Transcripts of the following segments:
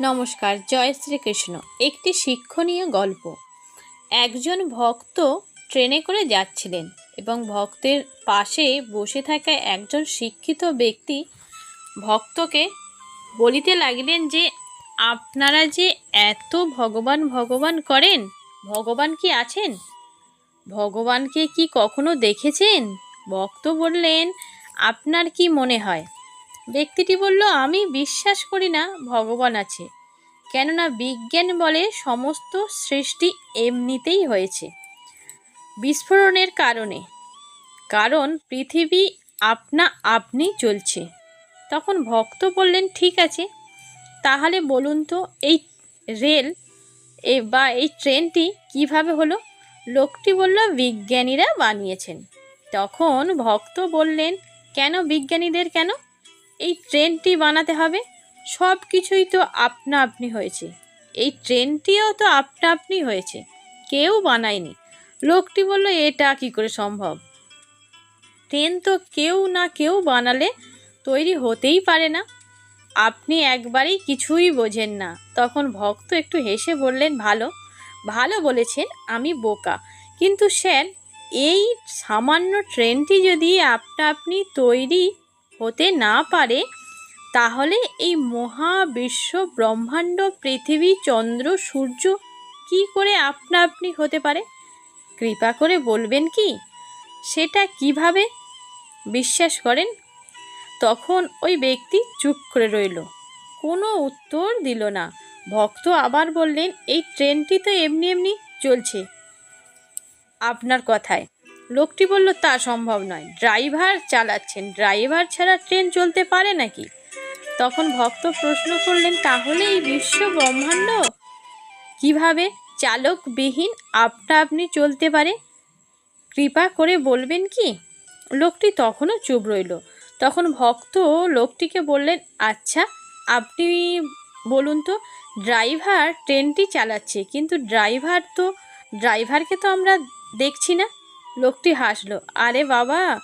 নমস্কার, জয় শ্রীকৃষ্ণ। একটি শিক্ষণীয় গল্প। একজন ভক্ত ট্রেনে করে যাচ্ছিলেন এবং ভক্তের পাশে বসে থাকা একজন শিক্ষিত ব্যক্তি ভক্তকে বলিতে লাগিলেন যে, আপনারা যে এত ভগবান ভগবান করেন? ভগবান কি আছেন? ভগবানকে কি কখনো দেখেছেন? ভক্ত বললেন, আপনার কি মনে হয়? ব্যক্তিটি বলল, আমি বিশ্বাস করি না, ভগবান আছে। কেননা বিজ্ঞান বলে সমস্ত সৃষ্টি এমনিতেই হয়েছে। বিস্ফোরণের কারণে। কারণ পৃথিবী আপনা আপনি চলছে। তখন ভক্ত বললেন, ঠিক আছে, তাহলে বলুন তো, এই রেল এ বা এই ট্রেনটি কীভাবে হলো? লোকটি বলল, বিজ্ঞানীরা বানিয়েছেন। তখন ভক্ত বললেন, কেন বিজ্ঞানীদের কেন? এই ট্রেনটি বানাতে হবে। সব কিছুই তো আপনা আপনি হয়েছে। এই ট্রেনটিও তো আপনা আপনি হয়েছে। কেউ বানায়নি। লোকটি বলল, এটা কি করে সম্ভব? ট্রেন তো কেউ না কেউ বানালে তৈরি হতেই পারে না। আপনি একবারেই কিছুই বোঝেন না। তখন ভক্ত একটু হেসে বললেন, ভালো ভালো বলেছেন, আমি বোকা। কিন্তু স্যার, এই সামান্য ট্রেনটি যদি আপনা আপনি তৈরি হতে না পারে, তাহলে এই মহাবিশ্ব ব্রহ্মাণ্ড পৃথিবী চন্দ্র সূর্য কি করে আপনা আপনি হতে পারে? কৃপা করে বলবেন কি? সেটা কীভাবে? বিশ্বাস করেন, তখন ওই ব্যক্তি চুপ করে রইল। কোনো উত্তর দিল না। ভক্ত আবার বললেন, এই ট্রেনটি তো এমনি এমনি চলছে। আপনার কথায় লোকটি বলল, তা সম্ভব নয়। ড্রাইভার চালাচ্ছেন। ড্রাইভার ছাড়া ট্রেন চলতে পারে নাকি? তখন ভক্ত প্রশ্ন করলেন, তাহলে এই বিশ্ব ব্রহ্মাণ্ড কীভাবে? চালকবিহীন আপনা আপনি চলতে পারে? কৃপা করে বলবেন কি? লোকটি তখনও চুপ রইল। তখন ভক্ত লোকটিকে বললেন আচ্ছা আপনি বলুন তো, ড্রাইভার ট্রেনটি চালাচ্ছে, কিন্তু ড্রাইভার তো, ড্রাইভারকে তো আমরা দেখছি না। লোকটি হাসলো। আরে বাবা!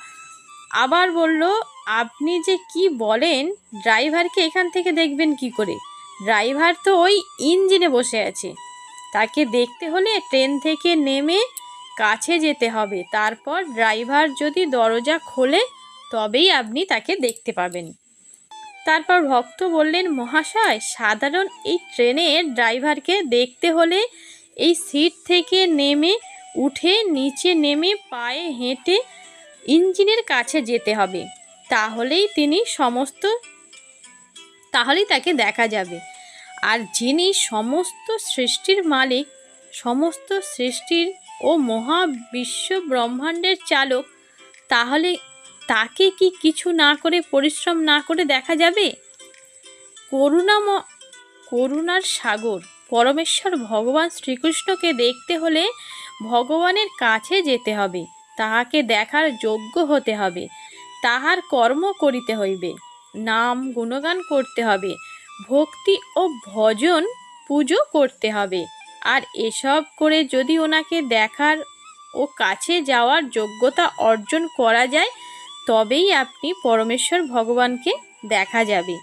আবার বলল, আপনি যে কি বলেন, ড্রাইভারকে এখান থেকে দেখবেন কি করে? ড্রাইভার তো ওই ইঞ্জিনে বসে আছে। তাকে দেখতে হলে ট্রেন থেকে নেমে কাছে যেতে হবে। তারপর ড্রাইভার যদি দরজা খোলে, তবেই আপনি তাকে দেখতে পাবেন। তারপর ভক্ত বললেন, মহাশয়, সাধারণ এই ট্রেনের ড্রাইভারকে দেখতে হলে এই সিট থেকে নেমে উঠে নিচে নেমে পায়ে হেঁটে ইঞ্জিনের কাছে যেতে হবে। তাহলেই তিনি সমস্ত, তাহলেই তাকে দেখা যাবে। আর যিনি সমস্ত সৃষ্টির মালিক, সমস্ত সৃষ্টির ও মহাবিশ্ব ব্রহ্মাণ্ডের চালক, তাহলে তাকে কি কিছু না করে পরিশ্রম না করে দেখা যাবে? করুণাম করুণার সাগর, পরমেশ্বর ভগবান শ্রীকৃষ্ণকে দেখতে হলে ভগবানের কাছে যেতে হবে, তাহাকে দেখার যোগ্য হতে হবে, তাহার কর্ম করিতে হইবে, নাম গুণগান করতে হবে, ভক্তি ও ভজন পুজো করতে হবে, আর এসব করে যদি ওনাকে দেখার ও কাছে যাওয়ার যোগ্যতা অর্জন করা যায়, তবেই আপনি পরমেশ্বর ভগবানকে দেখা যাবে।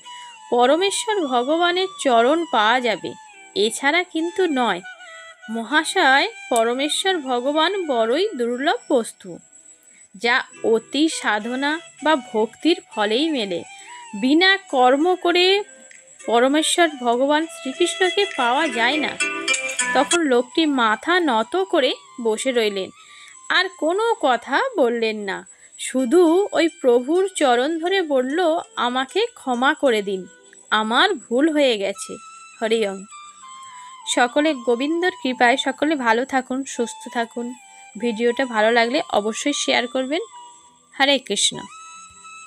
পরমেশ্বর ভগবানের চরণ পাওয়া যাবে, এছাড়া কিন্তু নয়। মহাশয় পরমেশ্বর ভগবান বড়ই দুর্লভ বস্তু, যা অতি সাধনা বা ভক্তির ফলেই মেলে। বিনা কর্ম করে পরমেশ্বর ভগবান শ্রীকৃষ্ণকে পাওয়া যায় না। তখন লোকটি মাথা নত করে বসে রইলেন। আর কোনো কথা বললেন না। শুধু ওই প্রভুর চরণ ধরে বলল, আমাকে ক্ষমা করে দিন। আমার ভুল হয়ে গেছে। হরিয়ম সকলে গোবিন্দর কৃপায় সকলে ভালো থাকুন, সুস্থ থাকুন। ভিডিওটা ভালো লাগলে অবশ্যই শেয়ার করবেন। হরে কৃষ্ণ।